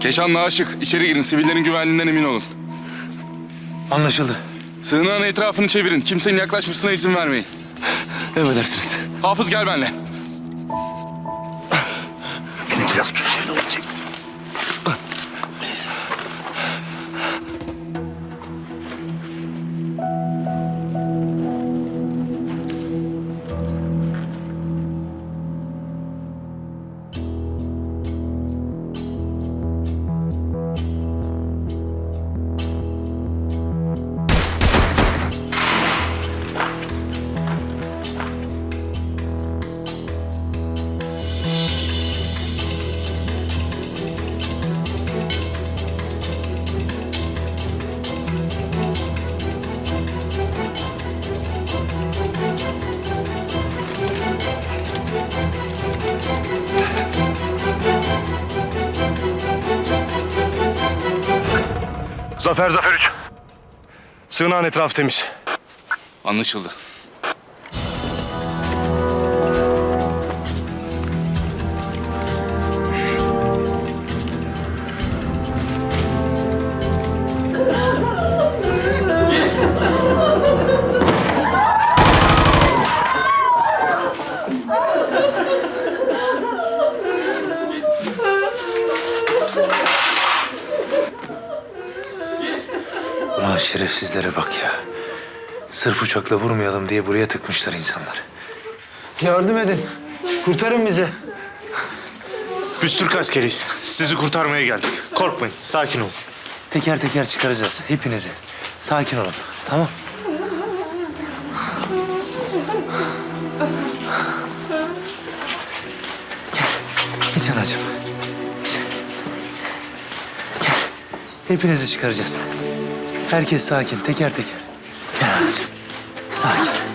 Keşan'la Aşık içeri girin. Sivillerin güvenliğinden emin olun. Anlaşıldı. Sığınağın etrafını çevirin. Kimsenin yaklaşmasına izin vermeyin. Emredersiniz. Hafız gel benimle. Zafer Zafer 3. Sığınağın etrafı temiz. Anlaşıldı. Sırf uçakla vurmayalım diye buraya tıkmışlar insanlar. Yardım edin. Kurtarın bizi. Biz Türk askeriyiz. Sizi kurtarmaya geldik. Korkmayın, sakin olun. Teker teker çıkaracağız hepinizi. Sakin olun. Tamam. Gel. Geç anacığım. Geç. Gel. Hepinizi çıkaracağız. Herkes sakin. Teker teker. Gel anacığım. Sakin.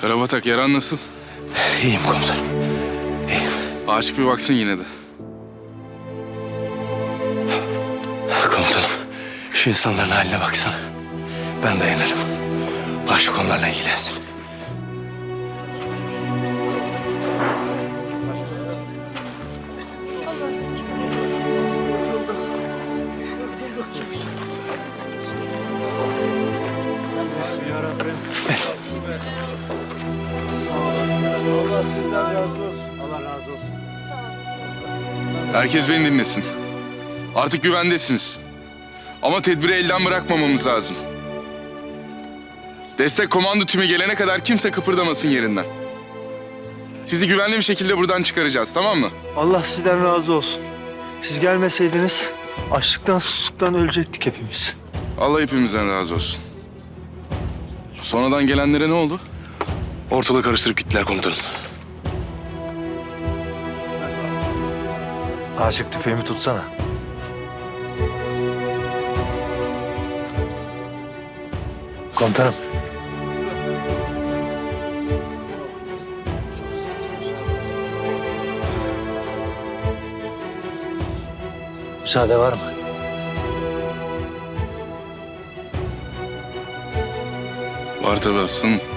Karabatak yaran nasıl? İyiyim komutanım. Aşık bir baksın yine de. Komutanım, şu insanların haline baksana. Ben dayanırım. Başlık onlarla ilgilensin. Herkes beni dinlesin. Artık güvendesiniz. Ama tedbiri elden bırakmamamız lazım. Destek komando timi gelene kadar kimse kıpırdamasın yerinden. Sizi güvenli bir şekilde buradan çıkaracağız, tamam mı? Allah sizden razı olsun. Siz gelmeseydiniz açlıktan susuzluktan ölecektik hepimiz. Allah hepimizden razı olsun. Sonradan gelenlere ne oldu? Ortalığı karıştırıp gittiler komutanım. Aşık tüfeğimi tutsana. Komutanım. Müsaade var mı? Var tabii aslanım.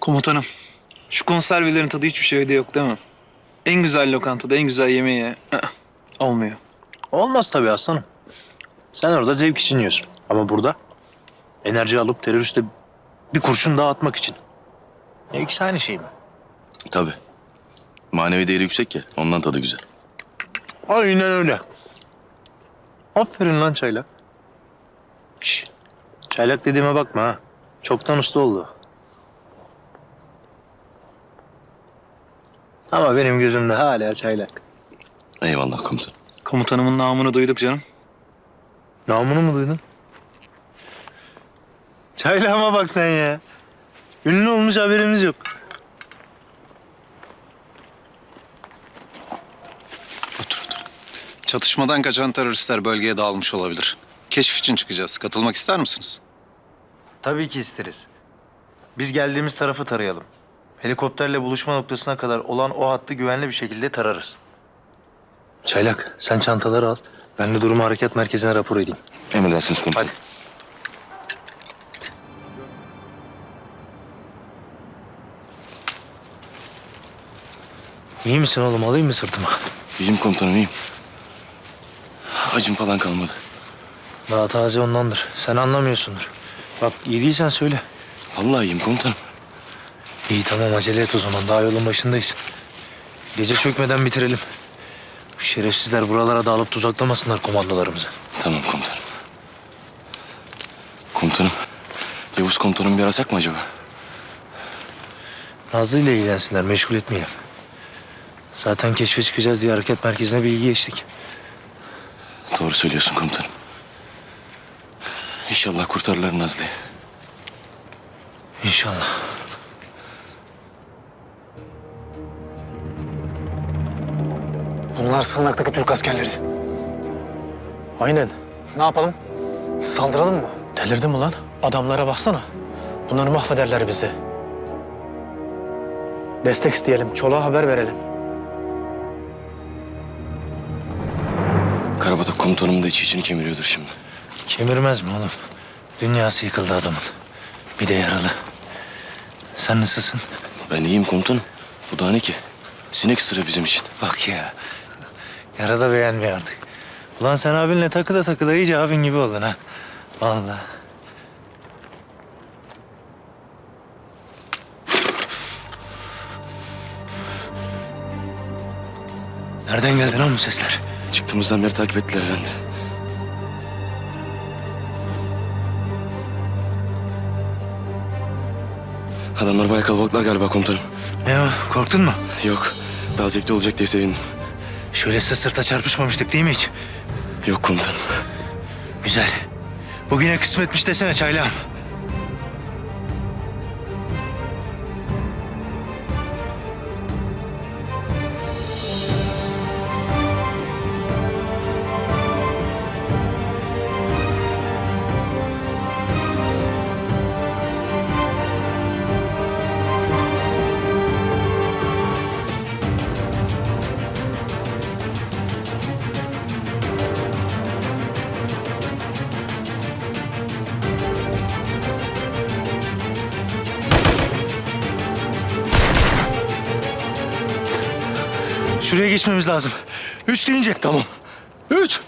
Komutanım, şu konservelerin tadı hiçbir şeyde yok değil mi? En güzel lokantada en güzel yemeği olmuyor. Olmaz tabii aslanım. Sen orada zevk için yiyorsun. Ama burada enerji alıp teröriste bir kurşun daha atmak için. E ikisi aynı şey mi? Tabii. Manevi değeri yüksek ya. Ondan tadı güzel. Aynen öyle. Aferin lan çaylak. Şş, çaylak dediğime bakma ha. Çoktan usta oldu. Ama benim gözümde hala çaylak. Eyvallah komutan. Komutanımın namını duyduk canım. Namını mı duydun? Çaylağıma bak sen ya. Ünlü olmuş haberimiz yok. Çatışmadan kaçan teröristler bölgeye dağılmış olabilir. Keşif için çıkacağız. Katılmak ister misiniz? Tabii ki isteriz. Biz geldiğimiz tarafı tarayalım. Helikopterle buluşma noktasına kadar olan o hattı güvenli bir şekilde tararız. Çaylak, sen çantaları al. Ben de durumu harekat merkezine rapor edeyim. Emredersiniz komutanım. Hadi. İyi misin oğlum? Alayım mı sırtıma? İyiyim komutanım iyiyim. Acım falan kalmadı. Daha taze ondandır. Sen anlamıyorsundur. Bak yediysen söyle. Vallahi iyiyim komutanım. İyi tamam acele et o zaman. Daha yolun başındayız. Gece çökmeden bitirelim. Şerefsizler buralara dağılıp tuzaklamasınlar komandolarımızı. Tamam komutanım. Komutanım. Yavuz komutanım bir arasak mı acaba? Nazlı ile ilgilensinler, meşgul etmeyelim. Zaten keşfe çıkacağız diye hareket merkezine bilgi geçtik. Doğru söylüyorsun komutanım. İnşallah kurtarırlar Nazlı'yı. İnşallah. Bunlar sığınaktaki Türk askerleri. Aynen. Ne yapalım? Saldıralım mı? Delirdin mi lan? Adamlara baksana. Bunları mahvederler bizi. Destek isteyelim. Çoluğa haber verelim. Karabatak komutanım da içi içini kemiriyordur şimdi. Kemirmez mi oğlum? Dünyası yıkıldı adamın. Bir de yaralı. Sen nasılsın? Ben iyiyim komutanım. Bu da ne ki? Sinek ısırığı bizim için. Bak ya. Yarada beğenmiyor artık. Ulan sen abinle takıla takıla iyice abin gibi oldun ha. Vallahi. Nereden geldi lan bu sesler? Çıktığımızdan beri takip ettiler herhalde. Adamlar bayağı kalabalıklar galiba komutanım. Ne o? Korktun mu? Yok, daha zevkli olacak diye sevindim. Şöyle sırt sırta çarpışmamıştık değil mi hiç? Yok komutanım. Güzel. Bugüne kısmetmiş desene çaylağım. Şuraya geçmemiz lazım. Üç deyince. Tamam. Üç.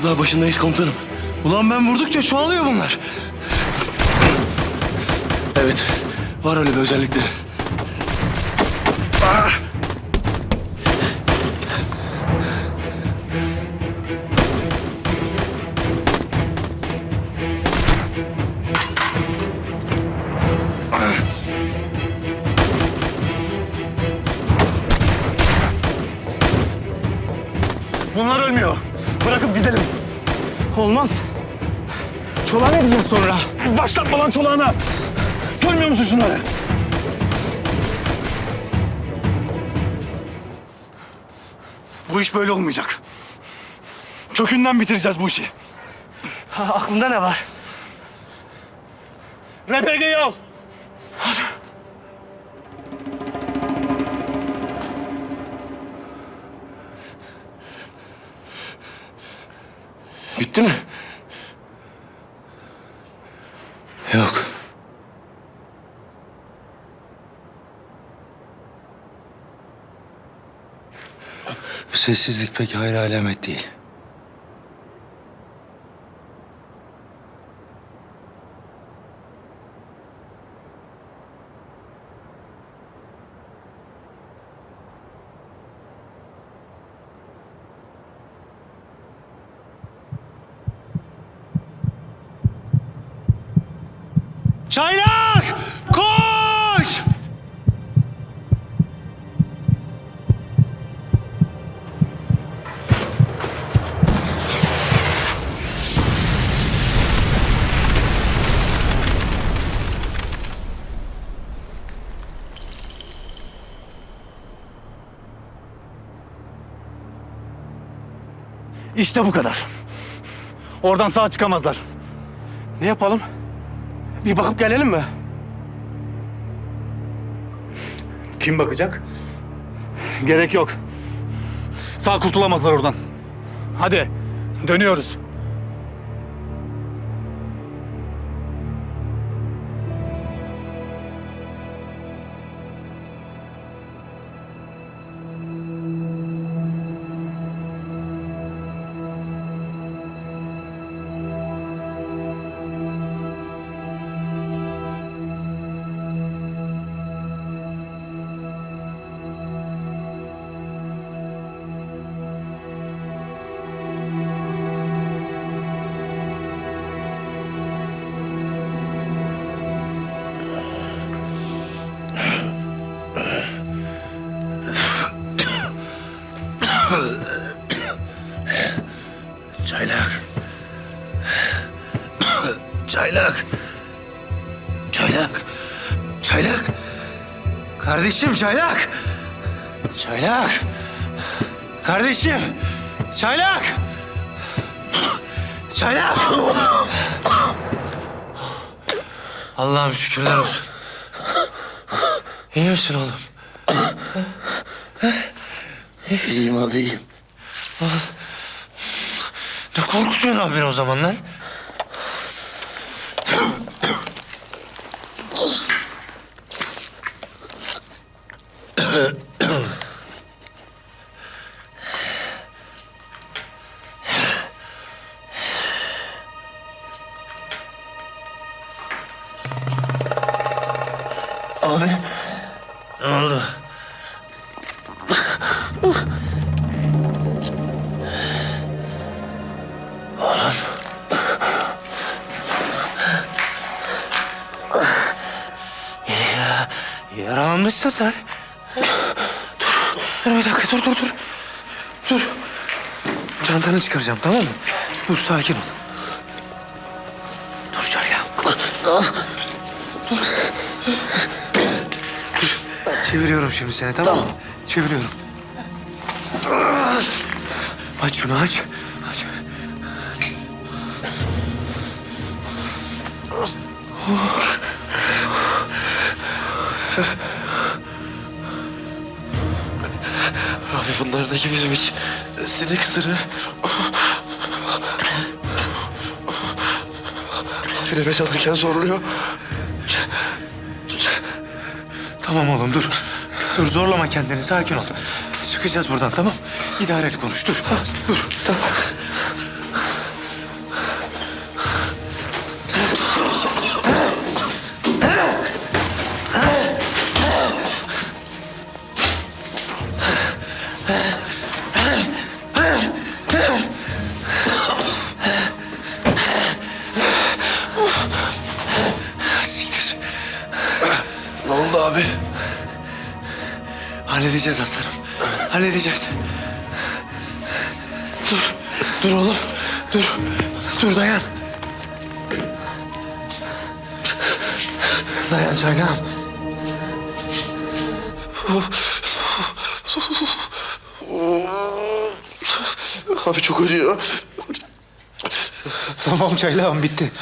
Kurdağı başındayız komutanım. Ulan ben vurdukça çoğalıyor bunlar. Evet, var öyle bir özellikleri. Bunlar ölmüyor. Olmaz. Çolağın edeceğiz sonra. Başlatma lan çolağına. Görmüyor musun şunları? Bu iş böyle olmayacak. Kökünden bitireceğiz bu işi. aklında ne var? RPG'yi al. Bitti mi? Yok. Sessizlik pek hayır alamet değil. İşte bu kadar. Oradan sağ çıkamazlar. Ne yapalım? Bir bakıp gelelim mi? Kim bakacak? Gerek yok. Sağ kurtulamazlar oradan. Hadi dönüyoruz. Çaylak. Çaylak. Çaylak. Çaylak. Kardeşim çaylak. Çaylak. Kardeşim. Çaylak. Çaylak. Allah'ım şükürler olsun. İyi misin oğlum? İyiyim abi iyiyim. Ne korkutuyorsun abi beni o zaman lan? Dur bir dakika, dur, dur, dur. Dur. Çantanı çıkaracağım, tamam mı? Dur, sakin ol. Dur Çaylak. Dur. Çeviriyorum şimdi seni, tamam, mı? Çeviriyorum. Aç şunu, aç. Aç. Abi bunlardaki bizim hiç sinek ısırığı. Abi nefes alırken zorluyor. Tamam oğlum dur. Dur zorlama kendini sakin ol. Çıkacağız buradan tamam. İdareli konuş dur. Dur. Tamam. Halledeceğiz. Dur. Dur oğlum. Dur. Dur dayan. Dayan çaylağım. Abi çok acıyor. Tamam çaylağım bitti.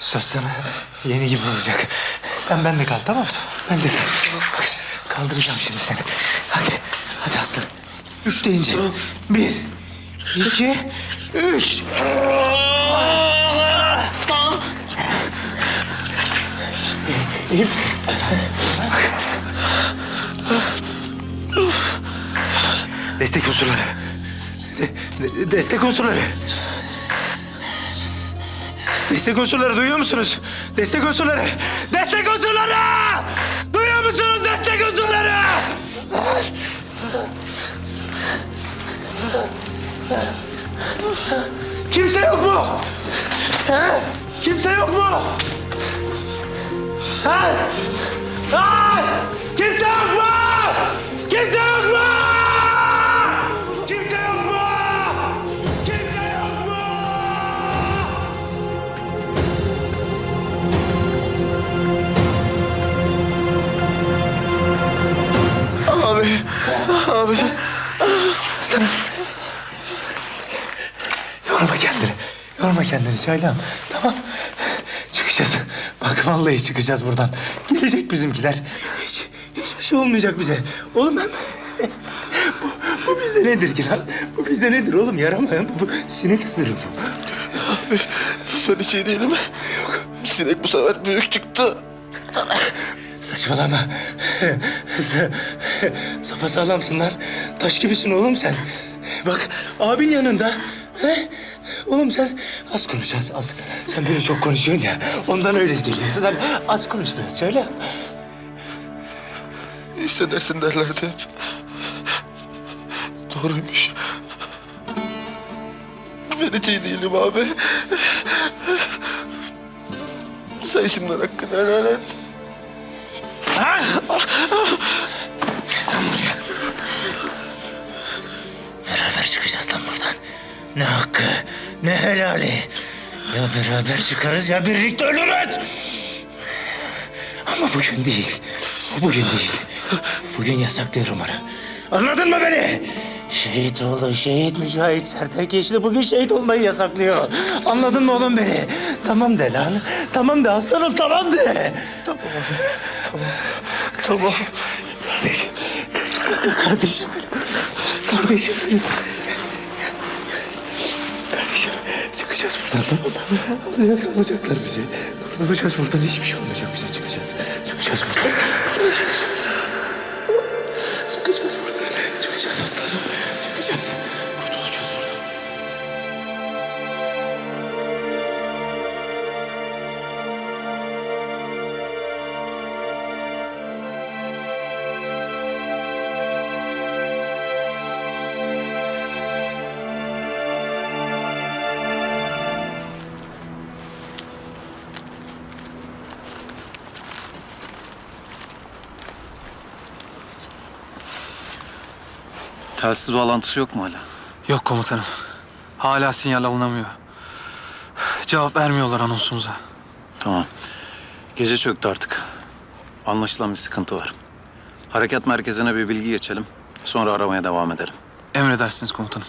Söz sana yeni gibi olacak. Sen bende kal tamam mı? Ben de kal. Kaldıracağım şimdi seni. Hadi, hadi aslan. Üç deyince. Bir, iki, üç. İyi misin? Destek unsurları. De- de- destek unsurları. Destek unsurları duyuyor musunuz? Destek unsurları! Destek unsurları! Kimse yok mu? He? Kimse yok mu? He? He? Kimse yok mu? Kimse yok mu? Kendini çaylağım. Tamam. Çıkacağız. Bak vallahi çıkacağız buradan. Gelecek bizimkiler. Hiç, hiçbir şey olmayacak bize. Oğlum ben... bu, bu bize nedir ki lan? Bu bize nedir oğlum? Yaramayan bu, bu sinek ısırır bu. Ben hiç iyi değilim. Yok. Sinek bu sefer büyük çıktı. Saçmalama. Sa- Safa sağlamsın lan. Taş gibisin oğlum sen. Bak abin yanında. He? Oğlum sen az konuşacağız az. Sen böyle çok konuşuyorsun ya. Ondan öyle geliyor. Sen az konuş biraz söyle. Hissedersin derlerdi hep. Doğruymuş. Ben hiç iyi değilim abi. Sen şimdi hakkını helal et. Beraber çıkacağız lan buradan. Ne hakkı, ne helali. Ya beraber çıkarız ya birlikte ölürüz. Ama bugün değil. Bugün değil. Bugün yasaklıyorum onu. Anladın mı beni? Şehit oğlu, şehit mücahit Sertekeşli bugün şehit olmayı yasaklıyor. Anladın mı oğlum beni? Tamam de lan. Tamam de aslanım tamam de. Tamam. Kardeşim. Kardeşim benim. Kardeşim benim. Kardeşim çıkacağız buradan tamam mı? Alacak, alacaklar bizi. Kurtulacağız buradan hiçbir şey olmayacak bize çıkacağız. Çıkacağız buradan. Buradan çıkacağız. Çıkacağız buradan. Çıkacağız aslanım. Çıkacağız. Telsiz bağlantısı yok mu hala? Yok komutanım. Hala sinyal alınamıyor. Cevap vermiyorlar anonsumuza. Tamam. Gece çöktü artık. Anlaşılan bir sıkıntı var. Harekat merkezine bir bilgi geçelim. Sonra aramaya devam edelim. Emredersiniz komutanım.